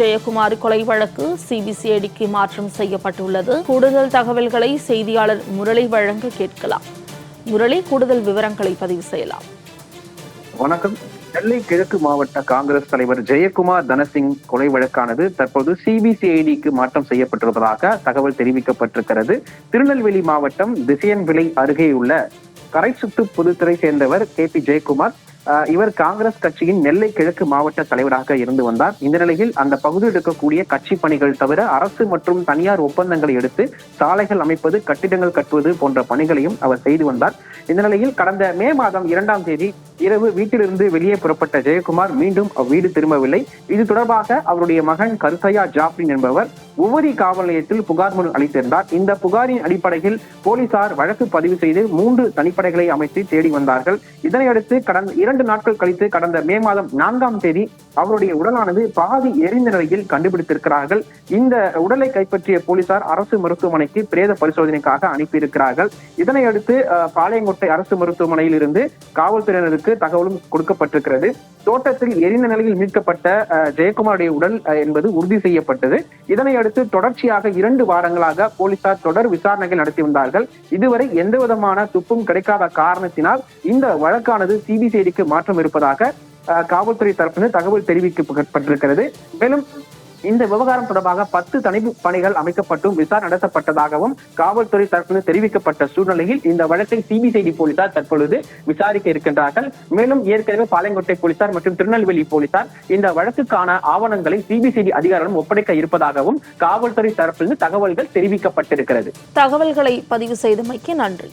ஜெயக்குமார் கொலை வழக்கு சிபிசிஐடிக்கு மாற்றம் செய்யப்பட்டுள்ளது. கூடுதல் தகவல்களை செய்தியாளர் முரளி வழங்க கேட்கலாம். முரளி கூடுதல் விவரங்களை பதிவு செய்யலாம். வணக்கம். நெல்லை கிழக்கு மாவட்ட காங்கிரஸ் தலைவர் ஜெயக்குமார் தனசிங் கொலை வழக்கானது தற்போது சிபிசிஐடிக்கு மாற்றம் செய்யப்பட்டிருப்பதாக தகவல் தெரிவிக்கப்பட்டிருக்கிறது. திருநெல்வேலி மாவட்டம் திசையன்விளை அருகே உள்ள கரைச்சுத்து புதுத்துறை சேர்ந்தவர் கே பி ஜெயக்குமார் இவர் காங்கிரஸ் கட்சியின் நெல்லை கிழக்கு மாவட்ட தலைவராக இருந்து வந்தார். இந்த நிலையில் அந்த பகுதியில் இருக்கக்கூடிய கட்சி பணிகள் தவிர அரசு மற்றும் தனியார் ஒப்பந்தங்களை எடுத்து சாலைகள் அமைப்பது கட்டிடங்கள் கட்டுவது போன்ற பணிகளையும் அவர் செய்து வந்தார். இந்த நிலையில் கடந்த மே மாதம் இரண்டாம் தேதி இரவு வீட்டிலிருந்து வெளியே புறப்பட்ட ஜெயக்குமார் மீண்டும் வீடு திரும்பவில்லை. இது தொடர்பாக அவருடைய மகன் கருசையா ஜாப்ரின் என்பவர் உவரி காவல் நிலையத்தில் புகார் மனு அளித்திருந்தார். இந்த புகாரின் அடிப்படையில் போலீசார் வழக்கு பதிவு செய்து மூன்று தனிப்படைகளை அமைத்து தேடி வந்தார்கள். இதனையடுத்து கடந்த இரண்டு நாட்கள் கழித்து கடந்த மே மாதம் நான்காம் தேதி அவருடைய உடலானது பாதி எரிந்த நிலையில் கண்டுபிடித்திருக்கிறார்கள். இந்த உடலை கைப்பற்றிய போலீசார் அரசு மருத்துவமனைக்கு பிரேத பரிசோதனைக்காக அனுப்பியிருக்கிறார்கள். இதனையடுத்து பாளையங்கோட்டை அரசு மருத்துவமனையில் இருந்து காவல்துறையினருக்கு தகவலும் கொடுக்கப்பட்டிருக்கிறது. தோட்டத்தில் எரிந்த நிலையில் மீட்கப்பட்ட ஜெயக்குமாருடைய உடல் என்பது உறுதி செய்யப்பட்டது. இதனையடுத்து தொடர்ச்சியாக இரண்டு வாரங்களாக போலீசார் தொடர் விசாரணைகள் நடத்தி வந்தார்கள். இதுவரை எந்த விதமான துப்பும் கிடைக்காத காரணத்தினால் இந்த வழக்கானது சிபிசிஐடிக்கு மாற்றம் இருப்பதாக காவல்துறை தரப்பினர் தகவல் தெரிவிக்கப்பட்டிருக்கிறது. மேலும் இந்த விவகாரம் தொடர்பாக பத்து தனிப்பு பணிகள் அமைக்கப்பட்டும் விசாரணை நடத்தப்பட்டதாகவும் காவல்துறை தரப்பினர் தெரிவிக்கப்பட்ட சூழ்நிலையில் இந்த வழக்கை சிபிசிஐடி போலீசார் தற்பொழுது விசாரிக்க இருக்கின்றார்கள். மேலும் ஏற்கனவே பாளையங்கோட்டை போலீசார் மற்றும் திருநெல்வேலி போலீசார் இந்த வழக்குக்கான ஆவணங்களை சிபிசிஐடி அதிகாரிகளும் ஒப்படைக்க இருப்பதாகவும் காவல்துறை தரப்பிலிருந்து தகவல்கள் தெரிவிக்கப்பட்டிருக்கிறது. தகவல்களை பதிவு செய்தமைக்கு நன்றி.